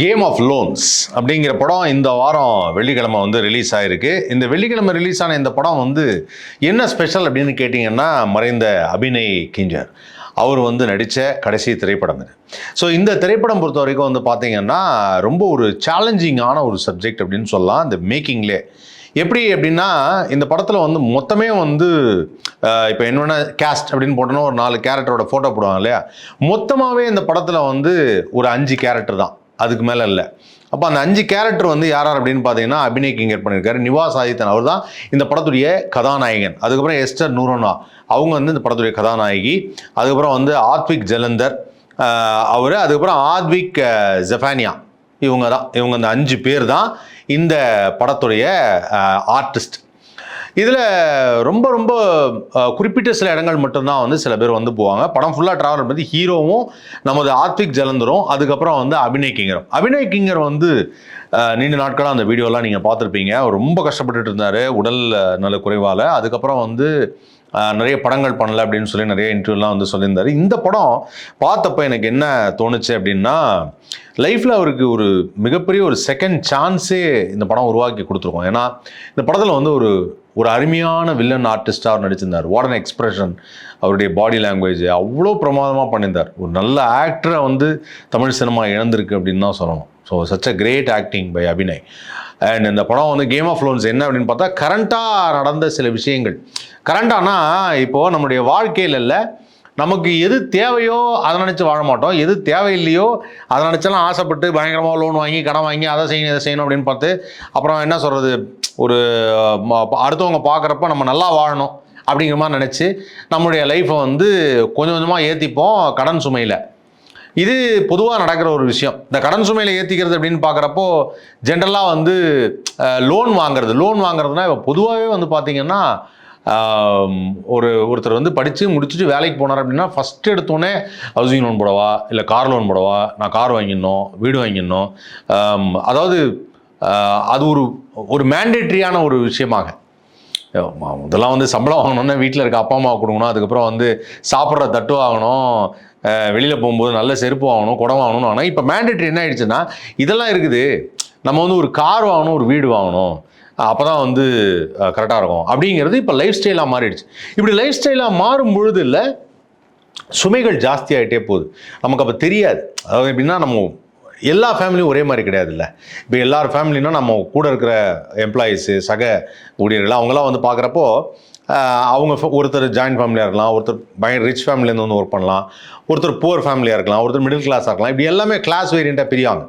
Game of loans அப்படிங்கிற படம் இந்த வாரம் வெள்ளிக்கிழமை வந்து ரிலீஸ் ஆயிருக்கு. இந்த வெள்ளிக்கிழமை ரிலீஸ் ஆன இந்த படம் வந்து என்ன ஸ்பெஷல் அப்படின்னு கேட்டிங்கன்னா மறைந்த அபிநய் கிஞ்சர் அவர் வந்து நடித்த கடைசி திரைப்படம் இது. ஸோ இந்த திரைப்படம் பொறுத்த வரைக்கும் வந்து பார்த்திங்கன்னா ரொம்ப ஒரு சேலஞ்சிங்கான ஒரு சப்ஜெக்ட் அப்படின்னு சொல்லலாம். இந்த மேக்கிங்லே எப்படி அப்படின்னா இந்த படத்தில் வந்து மொத்தமே வந்து இப்போ என்னென்ன கேஸ்ட் அப்படின்னு போட்டோன்னா ஒரு நாலு கேரக்டரோட ஃபோட்டோ போடுவாங்க இல்லையா? மொத்தமாகவே இந்த படத்தில் வந்து ஒரு அஞ்சு கேரக்டர் தான். அதுக்கு மேலே இல்லை. அப்போ அந்த அஞ்சு கேரக்டர் வந்து யார் யார் அப்படின்னு பார்த்தீங்கன்னா அபிநய் கிங்கர் பண்ணியிருக்காரு. நிவாஸ் ஆதித்தன் அவர் தான் இந்த படத்துடைய கதாநாயகன். அதுக்கப்புறம் எஸ்டர் நூரோனா. அவங்க வந்து இந்த படத்துடைய கதாநாயகி. அதுக்கப்புறம் வந்து ஆத்விக் ஜலந்தர் அவர். அதுக்கப்புறம் ஆத்விக் ஜெஃபானியா. இவங்க தான் இவங்க அந்த அஞ்சு பேர் தான் இந்த படத்துடைய ஆர்டிஸ்ட் இதில் ரொம்ப ரொம்ப குறிப்பிட்ட சில இடங்கள் மட்டும்தான் வந்து சில பேர் வந்து போவாங்க. படம் ஃபுல்லாக ட்ராவல் பண்ணி ஹீரோவும் நமது ஆத்விக் ஜலந்தரும் அதுக்கப்புறம் வந்து அபிநய் கிங்கரும். அபிநய் கிங்கர் வந்து நீண்ட நாட்களாக அந்த வீடியோலாம் நீங்கள் பார்த்துருப்பீங்க. ரொம்ப கஷ்டப்பட்டுட்டு இருந்தார் உடல் நல்ல நல குறைவால். அதுக்கப்புறம் வந்து நிறைய படங்கள் பண்ணல அப்படின்னு சொல்லி நிறைய இன்டர்வியூலாம் வந்து சொல்லியிருந்தாரு. இந்த படம் பார்த்தப்ப எனக்கு என்ன தோணுச்சு அப்படின்னா லைஃப்பில் அவருக்கு ஒரு மிகப்பெரிய ஒரு செகண்ட் சான்ஸே இந்த படம் உருவாக்கி கொடுத்துருக்கோம். ஏன்னா இந்த படத்தில் வந்து ஒரு ஒரு அருமையான வில்லன் ஆர்டிஸ்டாக அவர் நடிச்சிருந்தார். வார்டன் எக்ஸ்பிரஷன் அவருடைய பாடி லாங்குவேஜ் அவ்வளோ பிரமாதமாக பண்ணியிருந்தார். ஒரு நல்ல ஆக்டரை வந்து தமிழ் சினிமா இழந்திருக்கு அப்படின்னு தான் சொல்லணும். So such a great acting by Abhinay and இந்த படம் வந்து கேம் ஆஃப் லோன்ஸ் என்ன அப்படின்னு பார்த்தா கரண்ட்டாக நடந்த சில விஷயங்கள். கரண்டானா இப்போது நம்முடைய வாழ்க்கையில் இல்லை நமக்கு எது தேவையோ அதை நினச்சி வாழ மாட்டோம். எது தேவையில்லையோ அதை நினச்செல்லாம் ஆசைப்பட்டு பயங்கரமாக லோன் வாங்கி கடன் வாங்கி அதை செய்யணும் இதை செய்யணும் அப்படின்னு பார்த்து அப்புறம் என்ன சொல்கிறது ஒரு அடுத்தவங்க பார்க்குறப்ப நம்ம நல்லா வாழணும் அப்படிங்கிற மாதிரி நினச்சி நம்மளுடைய லைஃப்பை வந்து கொஞ்சம் கொஞ்சமாக ஏற்றிப்போம் கடன் சுமையில். இது பொதுவாக நடக்கிற ஒரு விஷயம். இந்த கடன் சுமையில் ஏற்றிக்கிறது அப்படின்னு பார்க்குறப்போ ஜென்ரலாக வந்து லோன் வாங்குறது. லோன் வாங்குறதுனா இப்போ பொதுவாகவே வந்து பார்த்திங்கன்னா ஒரு ஒருத்தர் வந்து படித்து முடிச்சுட்டு வேலைக்கு போனார் அப்படின்னா ஃபஸ்ட்டு எடுத்தோடனே ஹவுசிங் லோன் போடவா? இல்லை கார் லோன் போடவா? நான் கார் வாங்கிடணும் வீடு வாங்கிடணும். அதாவது அது ஒரு ஒரு மேண்டேட்ரியான ஒரு விஷயமாக. இதெல்லாம் வந்து சம்பளம் வாங்கணும்னா வீட்டில் இருக்க அப்பா அம்மாவை கொடுக்கணும். அதுக்கப்புறம் வந்து சாப்பிட்ற தட்டு வாங்கணும். வெளியில் போகும்போது நல்ல செருப்பு வாங்கணும் குடம் வாங்கணும்னு ஆனால் இப்போ மேண்டேட்ரி என்ன ஆயிடுச்சுன்னா இதெல்லாம் இருக்குது. நம்ம வந்து ஒரு கார் வாங்கணும் ஒரு வீடு வாங்கணும். அப்போ தான் வந்து கரெக்டாக இருக்கும். அப்படிங்கிறது இப்போ லைஃப் ஸ்டைலாக மாறிடுச்சு. இப்படி லைஃப் ஸ்டைலாக மாறும் பொழுது இல்லை சுமைகள் ஜாஸ்தி ஆகிட்டே போகுது. நமக்கு அப்போ தெரியாது. அதாவது எப்படின்னா நம்ம எல்லா ஃபேமிலியும் ஒரே மாதிரி கிடையாதுல்ல. இப்போ எல்லார் ஃபேமிலினா நம்ம கூட இருக்கிற எம்ப்ளாயீஸு சக ஊழியர்கள் அவங்களாம் வந்து பார்க்குறப்போ அவங்க ஒருத்தர் ஜாயின்ட் ஃபேமிலியாக இருக்கலாம் ஒருத்தர் பயன் ரிச் ஃபேமிலியிலேருந்து வந்து ஒர்க் பண்ணலாம் ஒருத்தர் புவர் ஃபேமிலியாக இருக்கலாம் ஒருத்தர் மிடில் கிளாஸாக இருக்கலாம் இப்படி எல்லாமே கிளாஸ் வேரியண்ட்டாக பிரியாங்க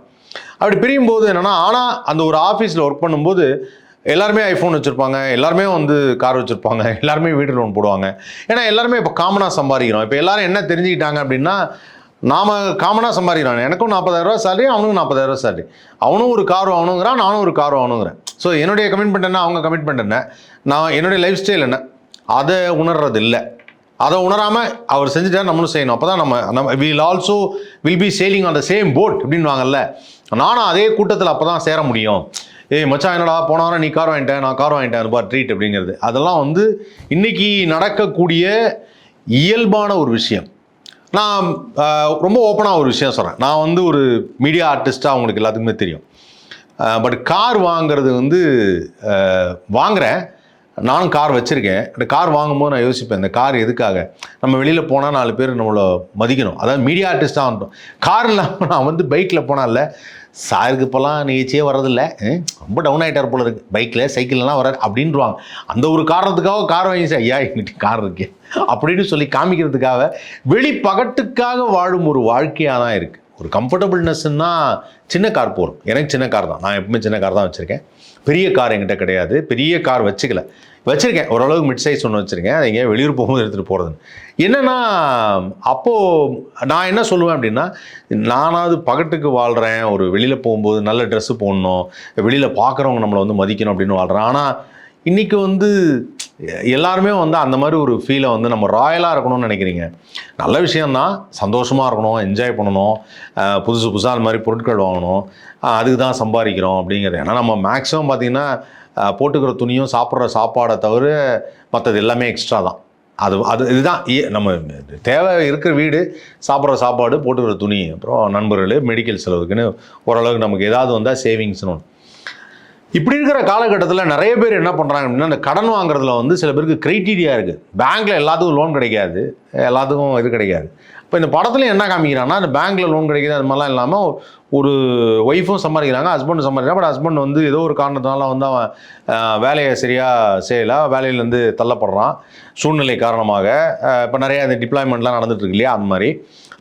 அப்படி பிரியும் போது என்னென்னா ஆனால் அந்த ஒரு ஆஃபீஸில் ஒர்க் பண்ணும்போது எல்லாருமே ஐஃபோன் வச்சுருப்பாங்க எல்லாருமே வந்து கார் வச்சுருப்பாங்க எல்லாருமே வீட்டு லோன் போடுவாங்க. ஏன்னா எல்லாருமே இப்போ காமனாக சம்பாதிக்கிறோம். இப்போ எல்லாரும் என்ன தெரிஞ்சுக்கிட்டாங்க அப்படின்னா நாம் காமனாக சம்பாதிக்கிறான். எனக்கும் நாற்பதாயிரரூவா சேலரி அவனுக்கும் நாற்பதாயிரரூவா சேலரி அவனும் ஒரு கார் வாங்கணுங்கிறான் நானும் ஒரு கார் வாங்கணுங்கிறேன். ஸோ என்னுடைய கமிட்மெண்ட் என்ன? அவங்க கமிட்மெண்ட் என்ன? நான் என்னுடைய லைஃப் ஸ்டைல் என்ன? அதை உணர்றது இல்லை அதை உணராமல் அவர் செஞ்சுட்டா நம்மளும் செய்யணும். அப்போ தான் நம்ம நம்ம will also will be sailing on the same boat அப்படின்வாங்கல்ல நானும் அதே கூட்டத்தில் அப்போ தான் சேர முடியும். ஏய் மச்சான் என்னடா போன வாரம் நீ கார் வாங்கிட்டேன் நான் கார் வாங்கிட்டேன் ரூபா ட்ரீட் அப்படிங்கிறது. அதெல்லாம் வந்து இன்னைக்கு நடக்கக்கூடிய இயல்பான ஒரு விஷயம். நான் ரொம்ப ஓப்பனாக ஒரு விஷயம் சொல்கிறேன் நான் வந்து ஒரு மீடியா ஆர்டிஸ்ட்டாக அவங்களுக்கு எல்லாத்துக்குமே தெரியும். பட் கார் வாங்குறது வந்து வாங்குறேன். நானும் கார் வச்சுருக்கேன். அந்த கார் வாங்கும்போது நான் யோசிப்பேன் இந்த கார் எதுக்காக? நம்ம வெளியில் போனால் நாலு பேர் நம்மளை மதிக்கணும். அதாவது மீடியா ஆர்டிஸ்ட்டாக வந்துட்டோம் கார் இல்லாமல் நான் வந்து பைக்கில் போனால சாருக்கு இப்போலாம் நிகழ்ச்சியே வர்றதில்ல. ரொம்ப டவுன் ஆகிட்டார் போல இருக்குது பைக்கில் சைக்கிள்லாம் வராது அப்படின்வாங்க அந்த ஒரு காரணத்துக்காக கார் வாங்கி சார் ஐயா எங்கிட்ட கார் இருக்கு. அப்படின்னு சொல்லி காமிக்கிறதுக்காக வெளி பகட்டுக்காக வாழும் ஒரு வாழ்க்கையாக தான் இருக்குது ஒரு கம்ஃபர்டபுள்னஸ்ன்னா சின்ன கார் போகும் எனக்கு சின்ன கார் தான். நான் எப்பவுமே சின்ன கார் தான் வச்சுருக்கேன். பெரிய கார் என்கிட்ட கிடையாது. பெரிய கார் வச்சுக்கல. வச்சுருக்கேன். ஓரளவுக்கு மிட் சைஸ் ஒன்று வச்சுருக்கேன். அதை எங்கேயா வெளியூர் போகும்போது எடுத்துகிட்டு போகிறதுன்னு என்னென்னா அப்போது நான் என்ன சொல்லுவேன் அப்படின்னா நானாவது பகட்டுக்கு வாழ்கிறேன் ஒரு வெளியில் போகும்போது நல்ல ட்ரெஸ்ஸு போடணும். வெளியில் பார்க்குறவங்க நம்மளை வந்து மதிக்கணும் அப்படின்னு வாழ்கிறேன் ஆனால் இன்றைக்கி வந்து எல்லாருமே வந்து அந்த மாதிரி ஒரு ஃபீலை வந்து நம்ம ராயலாக இருக்கணும்னு நினைக்கிறீங்க. நல்ல விஷயந்தான் சந்தோஷமாக இருக்கணும் என்ஜாய் பண்ணணும். புதுசு புதுசாக அந்த மாதிரி பொருட்கள் வாங்கணும். அதுக்கு தான் சம்பாதிக்கிறோம் அப்படிங்கிறது. ஏன்னா நம்ம மேக்ஸிமம் பார்த்திங்கன்னா போட்டுக்கிற துணியும் சாப்பிட்ற சாப்பாடை தவிர மற்றது எல்லாமே எக்ஸ்ட்ரா தான். அது அது இதுதான். நம்ம தேவை இருக்கிற வீடு சாப்பிட்ற சாப்பாடு போட்டுக்கிற துணி அப்புறம் நண்பர்கள் மெடிக்கல் செலவுக்குன்னு ஓரளவுக்கு நமக்கு ஏதாவது வந்தால் சேவிங்ஸ்னு ஒன்று இப்படி இருக்கிற காலகட்டத்தில் நிறைய பேர் என்ன பண்ணுறாங்க அப்படின்னா இந்த கடன் வாங்குறதுல வந்து சில பேருக்கு க்ரைட்டீரியா இருக்குது பேங்க்கில் எல்லாத்துக்கும் லோன் கிடைக்காது. எல்லாத்துக்கும் இது கிடைக்காது. இப்போ இந்த படத்துலையும் என்ன காமிக்கிறாங்கன்னா அந்த பேங்க்கில் லோன் கிடைக்குது அது மாதிரிலாம் இல்லாமல் ஒரு ஒய்ஃபும் சம்பாதிக்கிறாங்க ஹஸ்பண்டும் சம்பாதிக்கிறாங்க. பட் ஹஸ்பண்ட் வந்து ஏதோ ஒரு காரணத்தினால வந்து அவன் வேலையை சரியாக செய்யலை. வேலையிலேருந்து தள்ளப்படுறான். சூழ்நிலை காரணமாக. இப்போ நிறையா இந்த டிப்ளாய்மெண்ட்லாம் நடந்துகிட்ருக்கு இல்லையா அந்த மாதிரி.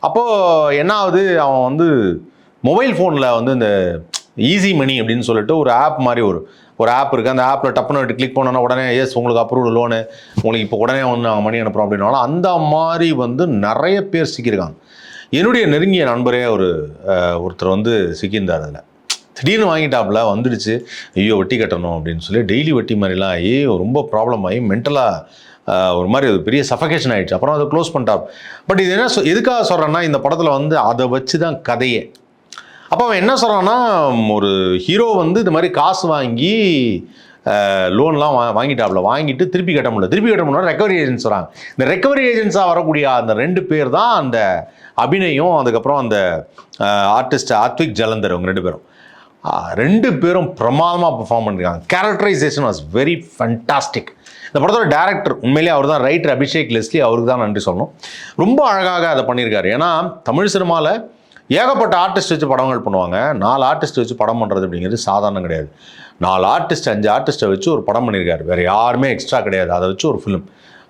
அப்போது என்ன ஆகுது? அவன் வந்து மொபைல் ஃபோனில் வந்து இந்த ஈஸி மணி அப்படின்னு சொல்லிட்டு ஒரு ஆப் மாதிரி ஒரு ஒரு ஆப் இருக்குது அந்த ஆப்பில் டப்புன்னு கிளிக் பண்ணோன்னா உடனே எஸ் உங்களுக்கு அப்ரூவ்டு லோனு உங்களுக்கு இப்போ உடனே வந்து நாங்கள் மணி அனுப்புகிறோம் அப்படின்னாலும் அந்த மாதிரி வந்து நிறைய பேர் சிக்கியிருக்காங்க. என்னுடைய நெருங்கிய நண்பரே ஒரு ஒருத்தர் வந்து சிக்கியிருந்தார் அதில். திடீர்னு வாங்கிட்டாப்புல வந்துடுச்சு. ஐயோ வட்டி கட்டணும் அப்படின்னு சொல்லி டெய்லி வட்டி மாதிரிலாம் ஆகி ரொம்ப ப்ராப்ளம் ஆகி மென்டலாக ஒரு மாதிரி ஒரு பெரிய சஃபகேஷன் ஆகிடுச்சு அப்புறம் அதை க்ளோஸ் பண்ணிட்டார். பட் இது என்ன சொ- எதுக்காக சொல்கிறேன்னா இந்த படத்தில் வந்து அதை வச்சு தான் கதையே. அப்போ அவன் என்ன சொல்கிறான்னா ஒரு ஹீரோ வந்து இந்த மாதிரி காசு வாங்கி லோன்லாம் வா வாங்கிட்டாப்புல வாங்கிட்டு திருப்பி கட்ட முடியல. திருப்பி கட்ட முடியல ரெக்கவரி ஏஜென்ட்ஸ் வராங்க இந்த ரெக்கவரி ஏஜென்ட்ஸாக வரக்கூடிய அந்த ரெண்டு பேர் தான் அந்த அபிநயும் அதுக்கப்புறம் அந்த ஆர்டிஸ்ட் ஆத்விக் ஜலந்தர் அவங்க ரெண்டு பேரும். ரெண்டு பேரும் பிரமாதமாக பர்ஃபார்ம் பண்ணியிருக்காங்க கேரக்டரைசேஷன் வாஸ் வெரி ஃபண்டாஸ்டிக் இந்த படத்தோட டேரக்டர் உண்மையிலேயே அவர் தான் ரைட்டர் அபிஷேக் லெஸ்லி அவருக்கு தான் நன்றி சொல்லணும். ரொம்ப அழகாக அதை பண்ணியிருக்காரு. ஏன்னா தமிழ் சினிமாவில் ஏகப்பட்ட ஆர்டிஸ்ட் வச்சு படங்கள் பண்ணுவாங்க. நாலு ஆர்டிஸ்ட் வச்சு படம் பண்ணுறது அப்படிங்கிறது சாதாரணம் கிடையாது. நாலு ஆர்டிஸ்ட் அஞ்சு ஆர்டிஸ்ட்டை வச்சு ஒரு படம் பண்ணியிருக்காரு. வேறு யாருமே எக்ஸ்ட்ரா கிடையாது. அதை வச்சு ஒரு ஃபிலிம்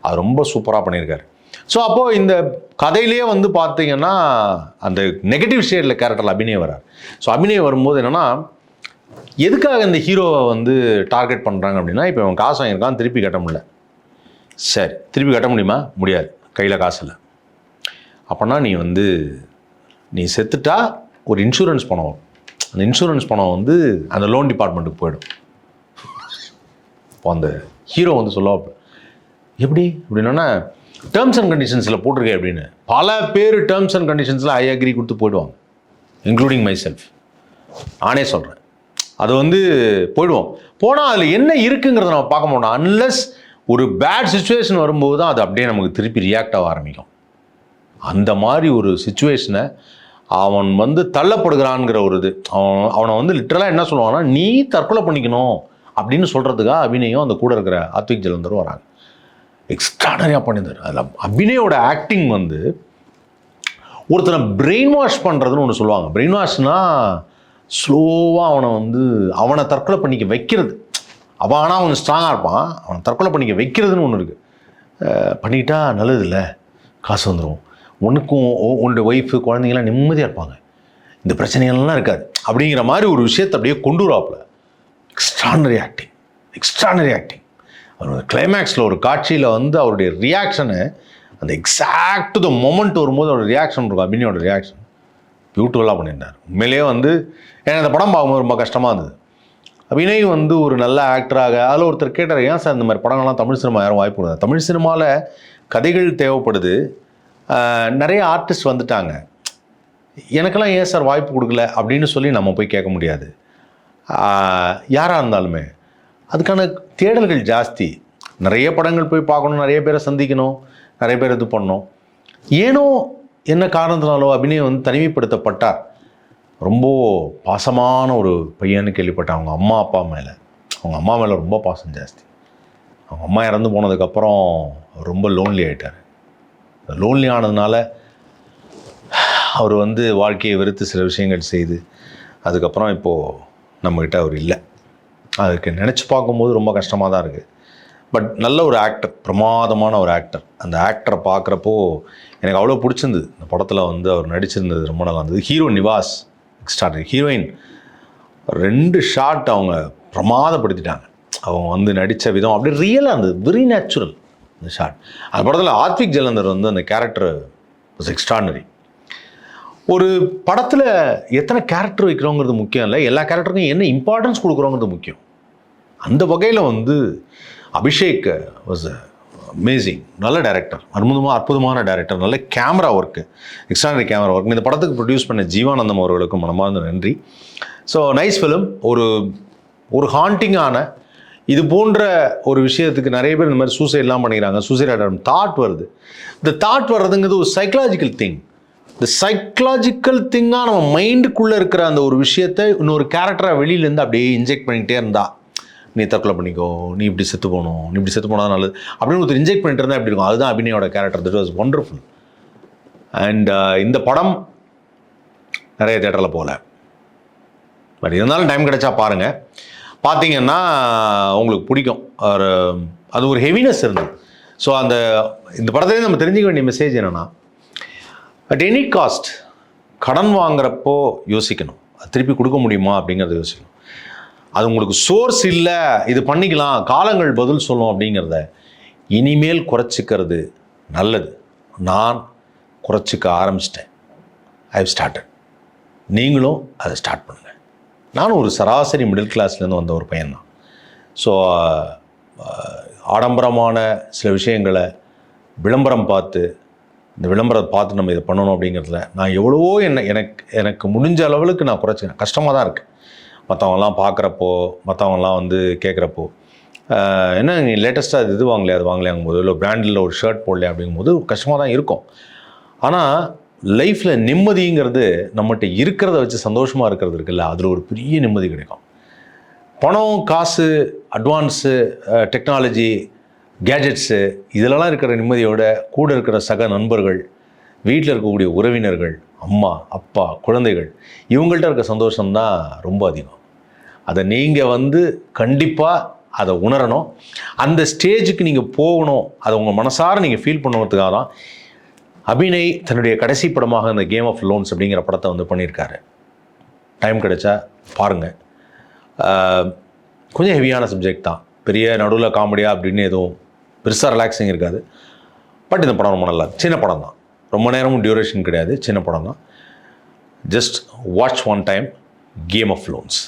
அது ரொம்ப சூப்பராக பண்ணியிருக்காரு. ஸோ அப்போது இந்த கதையிலேயே வந்து பார்த்தீங்கன்னா அந்த நெகட்டிவ் ஷேடில் கேரக்டரில் அபிநயம் வரார். ஸோ அபிநயம் வரும்போது என்னென்னா எதுக்காக இந்த ஹீரோவை வந்து டார்கெட் பண்ணுறாங்க அப்படின்னா இப்போ இவன் காசு வாங்கியிருக்கான் திருப்பி கட்ட முடியல. சரி திருப்பி கட்ட முடியுமா? முடியாது. கையில் காசு இல்லை. அப்படின்னா நீ வந்து நீ செத்துட்டா ஒரு இன்சூரன்ஸ் பணம் அந்த இன்சூரன்ஸ் பணம் வந்து அந்த லோன் டிபார்ட்மெண்ட்டுக்கு போயிடும். இப்போ அந்த ஹீரோ வந்து சொல்லுவாப்புல எப்படி? அப்படின்னா டேர்ம்ஸ் அண்ட் கண்டிஷன்ஸில் போட்டிருக்கேன் அப்படின்னு. பல பேர் டேர்ம்ஸ் அண்ட் கண்டிஷன்ஸில் ஐ அக்ரி கொடுத்து போயிடுவாங்க இன்க்ளூடிங் மை செல்ஃப் நானே சொல்கிறேன் அது வந்து போயிடுவோம். போனால் அதில் என்ன இருக்குங்கிறத நம்ம பார்க்க மாட்டோம். அன்லெஸ் ஒரு பேட் சுச்சுவேஷன் வரும்போது தான் அது அப்படியே நமக்கு திருப்பி ரியாக்ட் ஆக ஆரம்பிக்கும். அந்த மாதிரி ஒரு சுச்சுவேஷனை அவன் வந்து தள்ளப்படுகிறான்ங்கிற ஒரு இது. அவன் அவனை வந்து லிட்டரலாக என்ன சொல்லுவான்னா நீ தற்கொலை பண்ணிக்கணும் அப்படின்னு சொல்கிறதுக்காக அபிநயம் அந்த கூட இருக்கிற ஆத்விக் ஜலந்தரும் வராங்க. எக்ஸ்ட்ராடரியாக பண்ணியிருந்தார். அதில் அபிநயோட ஆக்டிங் வந்து ஒருத்தனை பிரெயின் வாஷ் பண்ணுறதுன்னு ஒன்று சொல்லுவாங்க. பிரெயின் வாஷ்னால் ஸ்லோவாக அவனை வந்து அவனை தற்கொலை பண்ணிக்க வைக்கிறது. அவன் ஆனால் அவன் ஸ்ட்ராங்காக இருப்பான். அவனை தற்கொலை பண்ணிக்க வைக்கிறதுன்னு ஒன்று இருக்குது பண்ணிக்கிட்டா நல்லது இல்லை. காசு வந்துடும் உனக்கும் உன்னோட ஒய்ஃபு குழந்தைங்களாம் நிம்மதியாக இருப்பாங்க. இந்த பிரச்சனைகள்லாம் இருக்காது. அப்படிங்கிற மாதிரி ஒரு விஷயத்தை அப்படியே கொண்டு வராப்பில் எக்ஸ்ட்ரானரி ஆக்டிங் எக்ஸ்ட்ரானரி ஆக்டிங் அவரோட கிளைமேக்ஸில் ஒரு காட்சியில் வந்து அவருடைய ரியாக்ஷனு அந்த எக்ஸாக்ட் த மொமெண்ட் வரும்போது அவரோட ரியாக்ஷன் இருக்கும். அபினியோட ரியாக்ஷன் பியூட்டிஃபுல்லாக பண்ணியிருந்தார். உண்மையிலேயே வந்து எனக்கு அந்த படம் பார்க்கும்போது ரொம்ப கஷ்டமாக இருந்தது. அபிநய் வந்து ஒரு நல்ல ஆக்டராக அதில் ஒருத்தர் கேட்டார் ஏன் சார் இந்த மாதிரி படங்கள்லாம் தமிழ் சினிமா யாரும் வாய்ப்பு கொடுங்க தமிழ் சினிமாவில் கதைகள் தேவைப்படுது. நிறைய ஆர்டிஸ்ட் வந்துட்டாங்க. எனக்கெல்லாம் ஏன் சார் வாய்ப்பு கொடுக்கல? அப்படின்னு சொல்லி நம்ம போய் கேட்க முடியாது. யாராக இருந்தாலுமே. அதுக்கான தேடல்கள் ஜாஸ்தி. நிறைய படங்கள் போய் பார்க்கணும் நிறைய பேரை சந்திக்கணும் நிறைய பேர் இது பண்ணணும். ஏனோ என்ன காரணத்தினாலோ அபிநயம் வந்து தனிமைப்படுத்தப்பட்டார். ரொம்ப பாசமான ஒரு பையன்னு கேள்விப்பட்டேன். அவங்க அம்மா அப்பா மேலே. அவங்க அம்மா மேலே ரொம்ப பாசம் ஜாஸ்தி. அவங்க அம்மா இறந்து போனதுக்கப்புறம் ரொம்ப லோன்லி ஆகிட்டார் லோன்லி ஆனதுனால அவர் வந்து வாழ்க்கையை வெறுத்து சில விஷயங்கள் செய்து அதுக்கப்புறம் இப்போது நம்மக்கிட்ட அவர் இல்லை. அதுக்கு நினச்சி பார்க்கும்போது ரொம்ப கஷ்டமாக தான் இருக்குது பட் நல்ல ஒரு ஆக்டர் பிரமாதமான ஒரு ஆக்டர் அந்த ஆக்டரை பார்க்குறப்போ எனக்கு அவ்வளோ பிடிச்சிருந்தது. இந்த படத்தில் வந்து அவர் நடிச்சிருந்தது ரொம்ப நல்லா இருந்தது. ஹீரோ நிவாஸ் ஸ்டார்ட் ஹீரோயின் ரெண்டு ஷாட் அவங்க பிரமாதப்படுத்திட்டாங்க. அவங்க வந்து நடித்த விதம் அப்படியே ரியலாக இருந்தது. வெரி நேச்சுரல் இந்த ஷாட் அந்த படத்தில் ஆத்விக் ஜலந்தர் வந்து அந்த கேரக்டர் வாஸ் எக்ஸ்ட்ரானரி ஒரு படத்தில் எத்தனை கேரக்டர் வைக்கிறோங்கிறது முக்கியம் இல்லை. எல்லா கேரக்டருக்கும் என்ன இம்பார்ட்டன்ஸ் கொடுக்குறோங்கிறது முக்கியம். அந்த வகையில் வந்து அபிஷேக் வாஸ் அமேசிங் நல்ல டேரக்டர் அற்புதமாக அற்புதமான டேரக்டர் நல்ல camera work extraordinary camera work இந்த படத்துக்கு ப்ரொடியூஸ் பண்ண ஜீவானந்தம் அவர்களுக்கும் மனமார்ந்த நன்றி. ஸோ நைஸ் ஃபிலிம் ஒரு ஒரு ஹாண்டிங்கான இது போன்ற ஒரு விஷயத்துக்கு நிறைய பேர் இந்த மாதிரி சூசைட்லாம் பண்ணிக்கிறாங்க. சூசைட் தாட் வருது. இந்த தாட் வர்றதுங்கிறது ஒரு சைக்கலாஜிக்கல் திங் இந்த சைக்கலாஜிக்கல் திங்காக நம்ம மைண்டுக்குள்ளே இருக்கிற அந்த ஒரு விஷயத்தை இன்னொரு கேரக்டராக வெளியிலேருந்து அப்படியே இன்ஜெக்ட் பண்ணிக்கிட்டே இருந்தா நீ தற்கொலை பண்ணிக்கோ. நீ இப்படி செத்து போகணும். நீ இப்படி செத்து போனால் நல்லது. அப்படின்னு ஒருத்தர் இன்ஜெக்ட் பண்ணிட்டு இருந்தால் எப்படி இருக்கும்? அதுதான் அபிநயோட character that was wonderful and இந்த படம் நிறைய தேட்டரில் போகல. பட் இருந்தாலும் டைம் கிடைச்சா பாருங்கள் பார்த்தீங்கன்னா உங்களுக்கு பிடிக்கும். ஒரு அது ஒரு ஹெவினஸ் இருந்தது. ஸோ அந்த இந்த படத்துலேயே நம்ம தெரிஞ்சுக்க வேண்டிய மெசேஜ் என்னென்னா அட் எனி காஸ்ட் கடன் வாங்குறப்போ யோசிக்கணும். அது திருப்பி கொடுக்க முடியுமா அப்படிங்கிறத யோசிக்கணும். அது உங்களுக்கு சோர்ஸ் இல்லை இது பண்ணிக்கலாம் காலங்கள் பதில் சொல்லும் அப்படிங்கிறத இனிமேல் குறைச்சிக்கிறது நல்லது. நான் குறைச்சிக்க ஆரம்பிச்சிட்டேன். ஐ ஸ்டார்டட் நீங்களும் அதை ஸ்டார்ட் பண்ணுங்கள் நானும் ஒரு சராசரி மிடில் கிளாஸ்லேருந்து வந்த ஒரு பையன்தான். ஸோ ஆடம்பரமான சில விஷயங்களை விளம்பரம் பார்த்து இந்த விளம்பரத்தை பார்த்து நம்ம இதை பண்ணணும் அப்படிங்கிறதுல நான் எவ்வளவோ என்ன எனக்கு எனக்கு முடிஞ்ச அளவுக்கு நான் குறைச்சிக்கிறேன் கஷ்டமாக தான் இருக்குது மற்றவங்கலாம் பார்க்குறப்போ மற்றவங்கலாம் வந்து கேட்குறப்போ என்ன நீ லேட்டஸ்ட்டாக இது வாங்கலையா அது வாங்கலையாங்கும் போது இல்லை பிராண்டில் ஒரு ஷர்ட் போடலையா அப்படிங்கும்போது கஷ்டமாக தான் இருக்கும். ஆனால் லைஃப்பில் நிம்மதிங்கிறது நம்மகிட்ட இருக்கிறத வச்சு சந்தோஷமாக இருக்கிறது இருக்குல்ல அதில் ஒரு பெரிய நிம்மதி கிடைக்கும். பணம் காசு அட்வான்ஸு டெக்னாலஜி கேஜெட்ஸு இதிலலாம் இருக்கிற நிம்மதியோட கூட இருக்கிற சக நண்பர்கள் வீட்டில் இருக்கக்கூடிய உறவினர்கள் அம்மா அப்பா குழந்தைகள் இவங்கள்ட்ட இருக்க சந்தோஷம்தான் ரொம்ப அதிகம். அதை நீங்கள் வந்து கண்டிப்பாக அதை உணரணும். அந்த ஸ்டேஜுக்கு நீங்கள் போகணும் அதை உங்கள் மனசார நீங்கள் ஃபீல் பண்ணுறதுக்காக தான் அபிநய் தன்னுடைய கடைசி படமாக இந்த கேம் ஆஃப் லோன்ஸ் அப்படிங்கிற படத்தை வந்து பண்ணியிருக்காரு. டைம் கிடைச்சா பாருங்கள் கொஞ்சம் ஹெவியான சப்ஜெக்ட் தான். பெரிய நடுவில் காமெடியா அப்படின்னு எதுவும் பெருசாக ரிலாக்ஸிங் இருக்காது. பட் இந்த படம் ரொம்ப நல்லா சின்ன படம் தான். ரொம்ப நேரமும் டியூரேஷன் கிடையாது. சின்ன படம் தான். Just watch one time game of loans